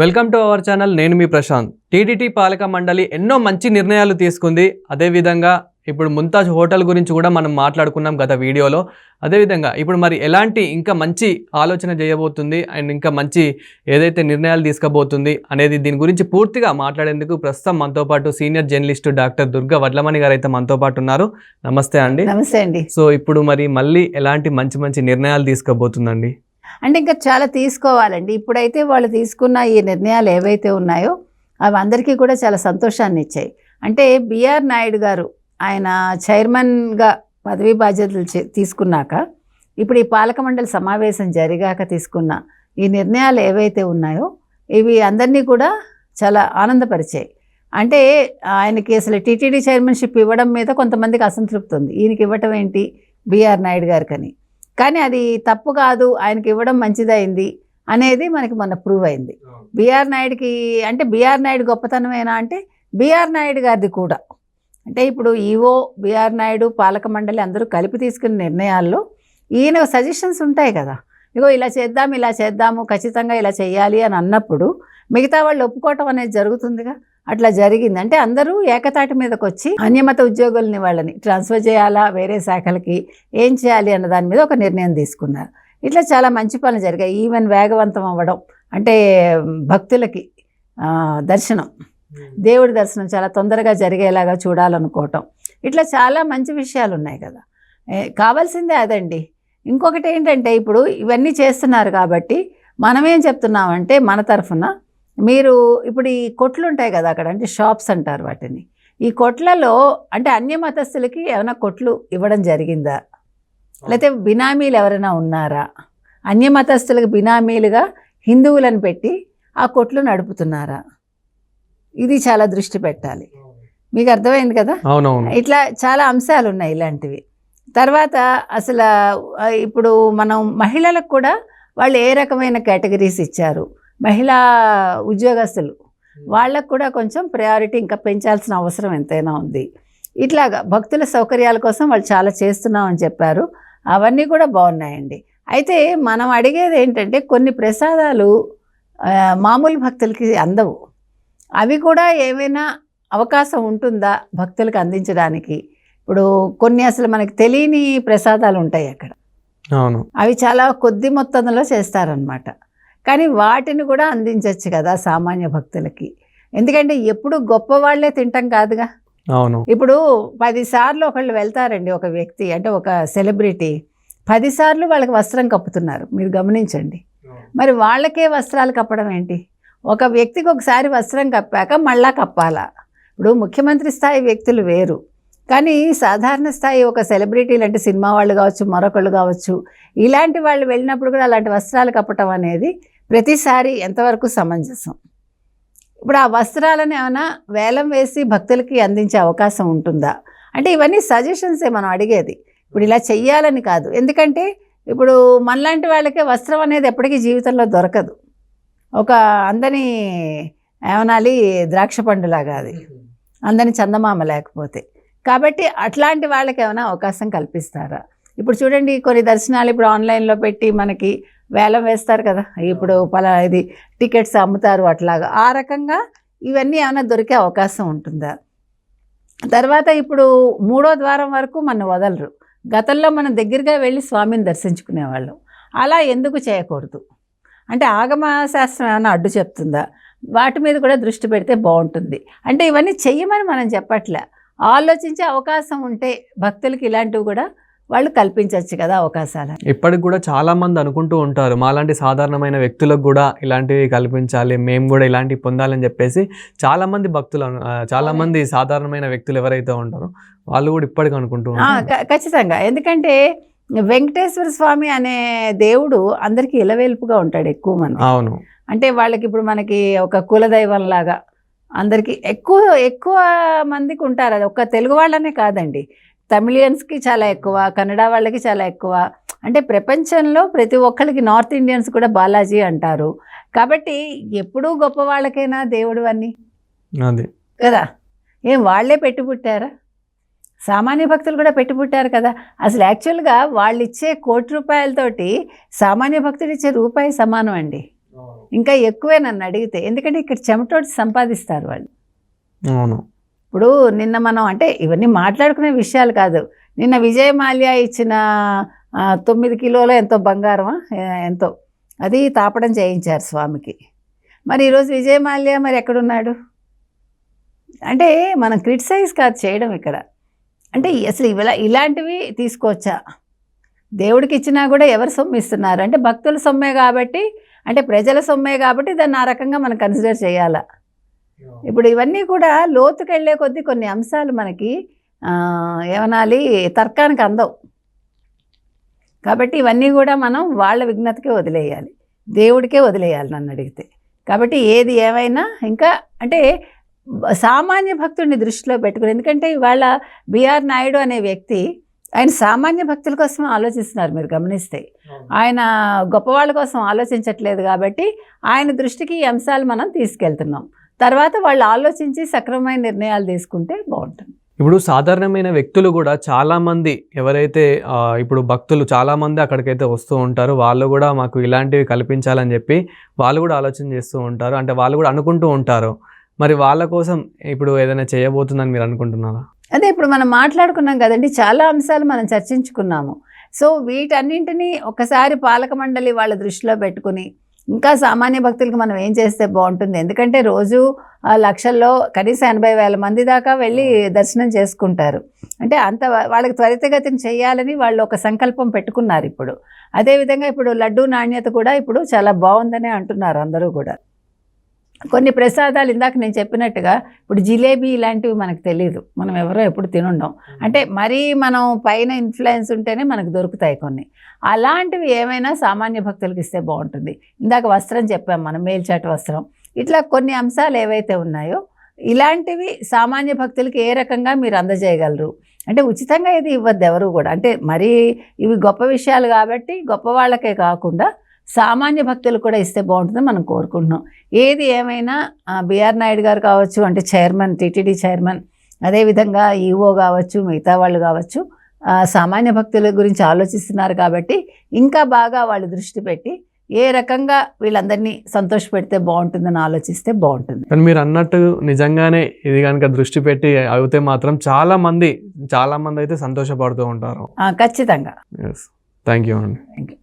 Welcome to our channel నేను మీ Prashanth. TTT పాలక మండలి ఎన్నో మంచి నిర్ణయాలు తీసుకుంది. అదేవిధంగా ఇప్పుడు ముంతాజ్ హోటల్ గురించి కూడా మనం మాట్లాడుకున్నాం గత వీడియోలో. అదేవిధంగా ఇప్పుడు మరి ఎలాంటి ఇంకా మంచి ఆలోచన చేయబోతుంది అండ్ ఇంకా మంచి ఏదైతే నిర్ణయాలు తీసుకోబోతుంది అనేది దీని గురించి పూర్తిగా మాట్లాడేందుకు ప్రస్తుతం మనతో పాటు senior journalist doctor Durga Vadlamani గారు అయితే మనతో పాటు ఉన్నారు. నమస్తే అండి. నమస్తే అండి. సో ఇప్పుడు మరి మళ్ళీ ఎలాంటి మంచి మంచి నిర్ణయాలు తీసుకోబోతుందండి అంటే ఇంకా చాలా తీసుకోవాలండి. ఇప్పుడైతే వాళ్ళు తీసుకున్న ఈ నిర్ణయాలు ఏవైతే ఉన్నాయో అవి అందరికీ కూడా చాలా సంతోషాన్ని ఇచ్చాయి. అంటే బిఆర్ నాయుడు గారు ఆయన చైర్మన్గా పదవీ బాధ్యతలు చే- తీసుకున్నాక ఇప్పుడు ఈ పాలక మండలి సమావేశం జరిగాక తీసుకున్న ఈ నిర్ణయాలు ఏవైతే ఉన్నాయో ఇవి అందరినీ కూడా చాలా ఆనందపరిచాయి. అంటే ఆయనకి అసలు టీటీడీ చైర్మన్షిప్ ఇవ్వడం మీద కొంతమందికి అసంతృప్తి ఉంది. ఈయనకి ఇవ్వటం ఏంటి? బిఆర్ నాయుడు గారికని. కానీ అది తప్పు కాదు ఆయనకి ఇవ్వడం మంచిదైంది అనేది మనకి మొన్న ప్రూవ్ అయింది. బిఆర్ నాయుడుకి అంటే బిఆర్ నాయుడు గొప్పతనమేనా అంటే బిఆర్ నాయుడు గారిది కూడా. అంటే ఇప్పుడు ఈఓ బిఆర్ నాయుడు పాలక మండలి అందరూ కలిపి తీసుకున్న నిర్ణయాల్లో ఈయన సజెషన్స్ ఉంటాయి కదా. ఇగో ఇలా చేద్దాం ఇలా చేద్దాము ఖచ్చితంగా ఇలా చేయాలి అని అన్నప్పుడు మిగతా వాళ్ళు ఒప్పుకోవటం అనేది జరుగుతుందిగా? అట్లా జరిగింది. అంటే అందరూ ఏకతాటి మీదకి వచ్చి అన్యమత ఉద్యోగుల్ని వాళ్ళని ట్రాన్స్ఫర్ చేయాలా? వేరే శాఖలకి ఏం చేయాలి? అన్న దాని మీద ఒక నిర్ణయం తీసుకున్నారు. ఇట్లా చాలా మంచి పనులు జరిగాయి. ఈవెన్ వేగవంతం అవ్వడం అంటే భక్తులకి దర్శనం. దేవుడి దర్శనం చాలా తొందరగా జరిగేలాగా చూడాలనుకోవటం. ఇట్లా చాలా మంచి విషయాలు ఉన్నాయి కదా. కావాల్సిందే అదండి. ఇంకొకటి ఏంటంటే ఇప్పుడు ఇవన్నీ చేస్తున్నారు కాబట్టి మనమేం చెప్తున్నామంటే మన తరఫున మీరు ఇప్పుడు ఈ కొట్లు ఉంటాయి కదా అక్కడ అంటే షాప్స్ అంటారు వాటిని. ఈ కొట్లలో అంటే అన్య మతస్థులకి ఏమైనా కొట్లు ఇవ్వడం జరిగిందా? లేకపోతే బినామీలు ఎవరైనా ఉన్నారా? అన్య మతస్థులకు బినామీలుగా హిందువులను పెట్టి ఆ కొట్లు నడుపుతున్నారా? ఇది చాలా దృష్టి పెట్టాలి. మీకు అర్థమైంది కదా? ఇట్లా చాలా అంశాలు ఉన్నాయి ఇలాంటివి. తర్వాత అసలు ఇప్పుడు మనం మహిళలకు కూడా వాళ్ళు ఏ రకమైన కేటగిరీస్ ఇచ్చారు? మహిళా ఉద్యోగస్తులు వాళ్ళకు కూడా కొంచెం ప్రయారిటీ ఇంకా పెంచాల్సిన అవసరం ఎంతైనా ఉంది. ఇట్లాగా భక్తుల సౌకర్యాల కోసం వాళ్ళు చాలా చేస్తున్నామని చెప్పారు. అవన్నీ కూడా బాగున్నాయండి. అయితే మనం అడిగేది ఏంటంటే కొన్ని ప్రసాదాలు మామూలు భక్తులకి అందవు. అవి కూడా ఏమైనా అవకాశం ఉంటుందా భక్తులకు అందించడానికి? ఇప్పుడు కొన్ని అసలు మనకి తెలియని ప్రసాదాలు ఉంటాయి అక్కడ. అవును. అవి చాలా కొద్ది మొత్తంలో చేస్తారనమాట కానీ వాటిని కూడా అందించవచ్చు కదా సామాన్య భక్తులకి. ఎందుకంటే ఎప్పుడు గొప్ప వాళ్ళే తింటాం కాదుగా. అవును. ఇప్పుడు పదిసార్లు ఒకళ్ళు వెళ్తారండి ఒక వ్యక్తి అంటే ఒక సెలబ్రిటీ. పదిసార్లు వాళ్ళకి వస్త్రం కప్పుతున్నారు మీరు గమనించండి. మరి వాళ్ళకే వస్త్రాలు కప్పడం ఏంటి? ఒక వ్యక్తికి ఒకసారి వస్త్రం కప్పాక మళ్ళా కప్పాలా? ఇప్పుడు ముఖ్యమంత్రి స్థాయి వ్యక్తులు వేరు. కానీ సాధారణ స్థాయి ఒక సెలబ్రిటీలు అంటే సినిమా వాళ్ళు కావచ్చు మరొకళ్ళు కావచ్చు ఇలాంటి వాళ్ళు వెళ్ళినప్పుడు కూడా అలాంటి వస్త్రాలు కప్పటం అనేది ప్రతిసారి ఎంతవరకు సమంజసం? ఇప్పుడు ఆ వస్త్రాలను ఏమైనా వేలం వేసి భక్తులకి అందించే అవకాశం ఉంటుందా? అంటే ఇవన్నీ సజెషన్సే మనం అడిగేది. ఇప్పుడు ఇలా చెయ్యాలని కాదు. ఎందుకంటే ఇప్పుడు మనలాంటి వాళ్ళకే వస్త్రం అనేది ఎప్పటికీ జీవితంలో దొరకదు. ఒక అందని ఏమనాలి? ద్రాక్ష పండులాగా అది. అందని చందమామ లేకపోతే. కాబట్టి అట్లాంటి వాళ్ళకి ఏమైనా అవకాశం కల్పిస్తారా? ఇప్పుడు చూడండి కొన్ని దర్శనాలు ఇప్పుడు ఆన్లైన్లో పెట్టి మనకి వేలం వేస్తారు కదా. ఇప్పుడు పలా ఇది టికెట్స్ అమ్ముతారు అట్లాగా. ఆ రకంగా ఇవన్నీ ఏమైనా దొరికే అవకాశం ఉంటుందా? తర్వాత ఇప్పుడు మూడో ద్వారం వరకు మనం వదలరు. గతంలో మనం దగ్గరగా వెళ్ళి స్వామిని దర్శించుకునేవాళ్ళం. అలా ఎందుకు చేయకూడదు? అంటే ఆగమ శాస్త్రం ఏమైనా అడ్డు చెప్తుందా? వాటి మీద కూడా దృష్టి పెడితే బాగుంటుంది. అంటే ఇవన్నీ చెయ్యమని మనం చెప్పట్లే. ఆలోచించే అవకాశం ఉంటే భక్తులకి ఇలాంటివి కూడా వాళ్ళు కల్పించవచ్చు కదా అవకాశాలు. ఇప్పటికి కూడా చాలా మంది అనుకుంటూ ఉంటారు మాలాంటి సాధారణమైన వ్యక్తులకు కూడా ఇలాంటివి కల్పించాలి మేము కూడా ఇలాంటివి పొందాలని చెప్పేసి చాలా మంది భక్తులు అను- ఆ, చాలా మంది సాధారణమైన వ్యక్తులు ఎవరైతే ఉంటారో వాళ్ళు కూడా ఇప్పటికి అనుకుంటూ ఉంటారు. ఖచ్చితంగా. ఎందుకంటే వెంకటేశ్వర స్వామి అనే దేవుడు అందరికీ ఇలవేల్పుగా ఉంటాడు ఎక్కువ మంది. అవును. అంటే వాళ్ళకి ఇప్పుడు మనకి ఒక కులదైవం లాగా అందరికీ ఎక్కువ ఎక్కువ మందికి ఉంటారు. అది ఒక్క తెలుగు వాళ్ళనే కాదండి. తమిళియన్స్కి చాలా ఎక్కువ కన్నడ వాళ్ళకి చాలా ఎక్కువ. అంటే ప్రపంచంలో ప్రతి ఒక్కరికి నార్త్ ఇండియన్స్ కూడా బాలాజీ అంటారు. కాబట్టి ఎప్పుడూ గొప్ప వాళ్ళకైనా దేవుడు అన్నీ? అది. కదా? ఏం వాళ్ళే పెట్టి పుట్టారా? సామాన్య భక్తులు కూడా పెట్టి పుట్టారు కదా? అసలు యాక్చువల్గా వాళ్ళు ఇచ్చే కోటి రూపాయలతోటి సామాన్య భక్తుడు ఇచ్చే రూపాయి సమానం అండి. ఇంకా ఎక్కువే నన్ను అడిగితే. ఎందుకంటే ఇక్కడ చెమటోటి సంపాదిస్తారు వాళ్ళు. అవును. ఇప్పుడు నిన్న మనం అంటే ఇవన్నీ మాట్లాడుకునే విషయాలు కాదు. నిన్న విజయ్ మాల్యా ఇచ్చిన తొమ్మిది కిలోలు ఎంతో బంగారమా? ఎంతో. అది తాపడం చేయించారు స్వామికి. మరి ఈరోజు విజయ్ మాల్యా మరి ఎక్కడున్నాడు? అంటే మనం క్రిటిసైజ్ కాదు చేయడం ఇక్కడ. అంటే అసలు ఇలా ఇలాంటివి తీసుకోవచ్చా? దేవుడికి ఇచ్చినా కూడా ఎవరు సొమ్మిస్తున్నారు? అంటే భక్తుల సొమ్మే కాబట్టి అంటే ప్రజల సొమ్మే కాబట్టి దాన్ని ఆ రకంగా మనం కన్సిడర్ చేయాలా? ఇప్పుడు ఇవన్నీ కూడా లోతుకు వెళ్ళే కొద్దీ కొన్ని అంశాలు మనకి ఏమనాలి తర్కానికి అందవు. కాబట్టి ఇవన్నీ కూడా మనం వాళ్ళ విఘ్నతకే వదిలేయాలి. దేవుడికే వదిలేయాలి నన్ను అడిగితే. కాబట్టి ఏది ఏమైనా ఇంకా అంటే సామాన్య భక్తుడిని దృష్టిలో పెట్టుకుని ఎందుకంటే ఇవాళ బిఆర్ నాయుడు అనే వ్యక్తి ఆయన సామాన్య భక్తుల కోసం ఆలోచిస్తున్నారు మీరు గమనిస్తే. ఆయన గొప్పవాళ్ళ కోసం ఆలోచించట్లేదు కాబట్టి ఆయన దృష్టికి ఈ అంశాలు మనం తీసుకెళ్తున్నాం. తర్వాత వాళ్ళు ఆలోచించి సక్రమమైన నిర్ణయాలు తీసుకుంటే బాగుంటుంది. ఇప్పుడు సాధారణమైన వ్యక్తులు కూడా చాలా మంది ఎవరైతే ఇప్పుడు భక్తులు చాలా మంది అక్కడికైతే వస్తూ ఉంటారు వాళ్ళు కూడా మాకు ఇలాంటివి కల్పించాలని చెప్పి వాళ్ళు కూడా ఆలోచన చేస్తూ ఉంటారు. అంటే వాళ్ళు కూడా అనుకుంటూ ఉంటారు. మరి వాళ్ళ కోసం ఇప్పుడు ఏదైనా చేయబోతుందని మీరు అనుకుంటున్నారా? అదే ఇప్పుడు మనం మాట్లాడుకున్నాం కదండి చాలా అంశాలు మనం చర్చించుకున్నాము. సో వీటన్నింటినీ ఒకసారి పాలక మండలి వాళ్ళ దృష్టిలో పెట్టుకుని ఇంకా సామాన్య భక్తులకు మనం ఏం చేస్తే బాగుంటుంది? ఎందుకంటే రోజు లక్షల్లో కనీసం ఎనభై వేల మంది దాకా వెళ్ళి దర్శనం చేసుకుంటారు. అంటే అంత వాళ్ళకి త్వరితగతిని చేయాలని వాళ్ళు ఒక సంకల్పం పెట్టుకున్నారు ఇప్పుడు. అదేవిధంగా ఇప్పుడు లడ్డూ నాణ్యత కూడా ఇప్పుడు చాలా బాగుందని అంటున్నారు అందరూ కూడా. కొన్ని ప్రసాదాలు ఇందాక నేను చెప్పినట్టుగా ఇప్పుడు జిలేబీ ఇలాంటివి మనకు తెలియదు మనం ఎవరో ఎప్పుడు తినుండం అంటే మరీ మనం పైన ఇన్ఫ్లుయెన్స్ ఉంటేనే మనకు దొరుకుతాయి కొన్ని. అలాంటివి ఏమైనా సామాన్య భక్తులకు ఇస్తే బాగుంటుంది. ఇందాక వస్త్రం చెప్పాం మనం మేల్చాటు వస్త్రం. ఇట్లా కొన్ని అంశాలు ఏవైతే ఉన్నాయో ఇలాంటివి సామాన్య భక్తులకి ఏ రకంగా మీరు అందజేయగలరు? అంటే ఉచితంగా ఇది ఇవ్వద్దు ఎవరు కూడా. అంటే మరీ ఇవి గొప్ప విషయాలు కాబట్టి గొప్ప వాళ్ళకే కాకుండా సామాన్య భక్తులు కూడా ఇస్తే బాగుంటుందని మనం కోరుకుంటున్నాం. ఏది ఏమైనా బిఆర్ నాయుడు గారు కావచ్చు అంటే చైర్మన్ టీటీడీ చైర్మన్ అదేవిధంగా ఈఓ కావచ్చు మిగతా వాళ్ళు కావచ్చు సామాన్య భక్తుల గురించి ఆలోచిస్తున్నారు కాబట్టి ఇంకా బాగా వాళ్ళు దృష్టి పెట్టి ఏ రకంగా వీళ్ళందరినీ సంతోషపెడితే బాగుంటుందని ఆలోచిస్తే బాగుంటుంది. కానీ మీరు అన్నట్టు నిజంగానే ఇది కనుక దృష్టి పెట్టి అయితే మాత్రం చాలా మంది చాలా మంది అయితే సంతోషపడుతూ ఉంటారు. ఖచ్చితంగా. థ్యాంక్ యూ అండి థ్యాంక్ యూ